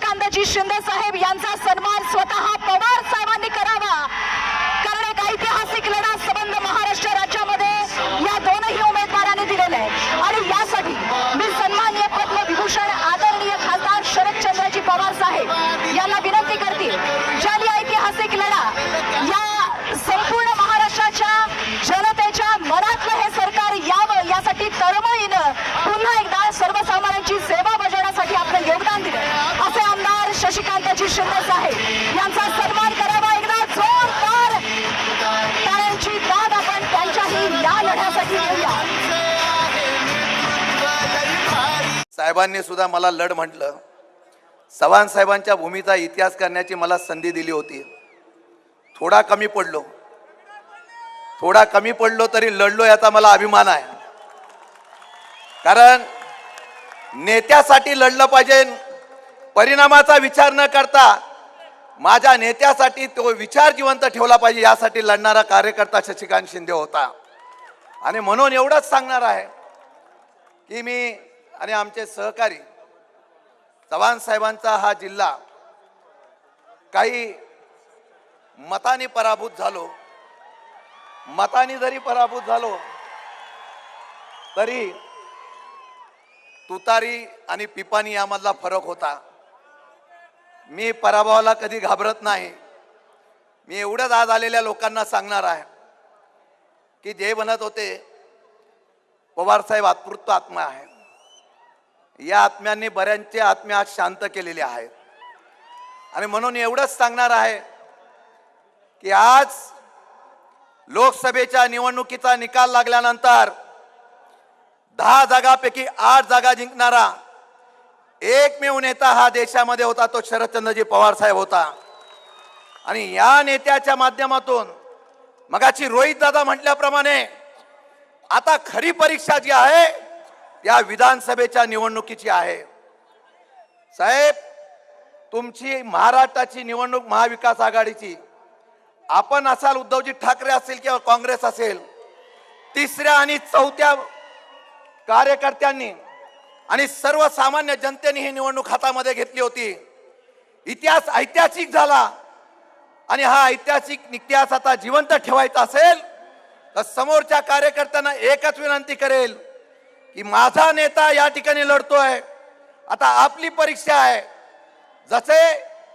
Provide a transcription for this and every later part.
शशिकांतजी शिंदे साहेब यांचा सन्मान स्वतः पवार साहेबांनी करावा. कारण एक ऐतिहासिक लढा संबंध महाराष्ट्र राज्यामध्ये या दोनही उमेदवारांनी दिलेला आहे. आणि यासाठी मी सन्माननीय पद्मविभूषण आदरणीय खासदार शरदचंद्रजी पवार साहेब यांना विनंती करते ज्यांनी ऐतिहासिक लढा या संपूर्ण महाराष्ट्राच्या जनतेच्या मनातलं हे सरकार यावं यासाठी तळमळीनं पुन्हा एकदा सर्वसामान्यांची सेवा बजावण्यासाठी आपलं योगदान दिलं. शशिकांतजी शिंदे साहेब यांचा सन्मान करावा एकदा जोरदार. टाळ्यांची दाद आपण त्यांच्याही या लढ्यासाठी घेऊया साहेबांनी सुद्धा मला लढ म्हटलं. चव्हाण साहेबांच्या भूमीचा इतिहास करण्याची मला संधी दिली होती. थोडा कमी पडलो. थोडा कमी पडलो तरी लढलो याचा मला अभिमान आहे. कारण नेत्यासाठी लढलं पाहिजे परिणामाचा विचार न करता माझ्या नेत्यासाठी तो विचार जिवंत ठेवला पाहिजे यासाठी लढणारा कार्यकर्ता शशिकांत शिंदे होता. आणि म्हणून एवढंच सांगणार आहे की मी आणि आमचे सहकारी चव्हाण साहेबांचा हा जिल्हा काही मताने पराभूत झालो. मताने जरी पराभूत झालो तरी तुतारी आणि पिपाणी यामधला फरक होता. मी पराभवाला कधी घाबरत नाही. मी एवढंच आज आलेल्या लोकांना सांगणार आहे. की जे म्हणत होते पवारसाहेब आत्मृत्व आत्मा आहे. या आत्म्यांनी बऱ्यांचे आत्मे आज शांत केलेले आहेत. आणि म्हणून एवढंच सांगणार आहे की आज लोकसभेच्या निवडणुकीचा निकाल लागल्यानंतर दहा जागापैकी आठ जागा जिंकणारा एकमेव नेता हा देशामध्ये होता तो शरदचंद्रजी पवार साहेब होता. आणि या नेत्याच्या माध्यमातून मगाची रोहित दादा म्हटल्याप्रमाणे आता खरी परीक्षा जी आहे या विधानसभेच्या निवडणुकीची आहे. साहेब तुमची महाराष्ट्राची निवडणूक महाविकास आघाडीची आपण असाल उद्धवजी ठाकरे असेल किंवा काँग्रेस असेल तिसऱ्या आणि चौथ्या कार्यकर्त्यांनी आणि सर्वसामान्य जनतेने ही निवडणूक हातामध्ये घेतली होती. इतिहास ऐतिहासिक झाला. आणि हा ऐतिहासिक इतिहास आता जिवंत ठेवायचा असेल तर समोरच्या कार्यकर्त्यांना एकच विनंती करेल की माझा नेता या ठिकाणी लढतोय. आता आपली परीक्षा आहे. जसे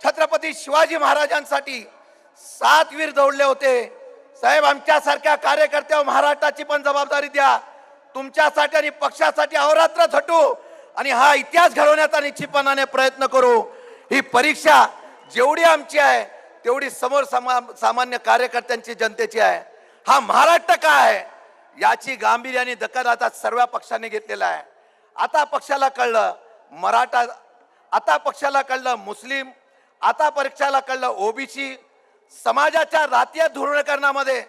छत्रपती शिवाजी महाराजांसाठी सात वीर जोडले होते साहेब आमच्यासारख्या कार्यकर्त्या महाराष्ट्राची पण जबाबदारी द्या. तुमच्यासाठी आणि पक्षासाठी अहोरात्र झटू आणि हा इतिहास घडवण्याचा निश्चितपणाने प्रयत्न करू. ही परीक्षा जेवढी आमची आहे तेवढी समोर समा सामान्य कार्यकर्त्यांची जनतेची आहे. हा महाराष्ट्र काय आहे याची गांभीर्याने दखल आता सर्व पक्षांनी घेतलेला आहे. आता पक्षाला कळलं मराठा आता पक्षाला कळलं मुस्लिम आता परीक्षाला कळलं ओबीसी. समाजाच्या रातीय धोरणकरणामध्ये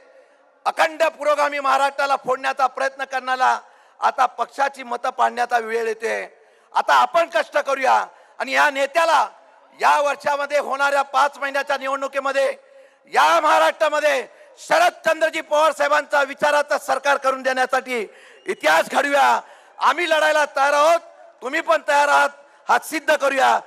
अखंड पुरोगामी महाराष्ट्राला फोडण्याचा प्रयत्न करण्याला आता पक्षाची मतं पाडण्याचा वेळ येते. आता आपण कष्ट करूया आणि या नेत्याला या वर्षामध्ये होणाऱ्या पाच महिन्याच्या निवडणुकीमध्ये या महाराष्ट्रामध्ये शरदचंद्रजी पवार साहेबांचा विचाराचा सरकार करून देण्यासाठी इतिहास घडूया आम्ही लढायला तयार आहोत. तुम्ही पण तयार आहात. हा सिद्ध करूया.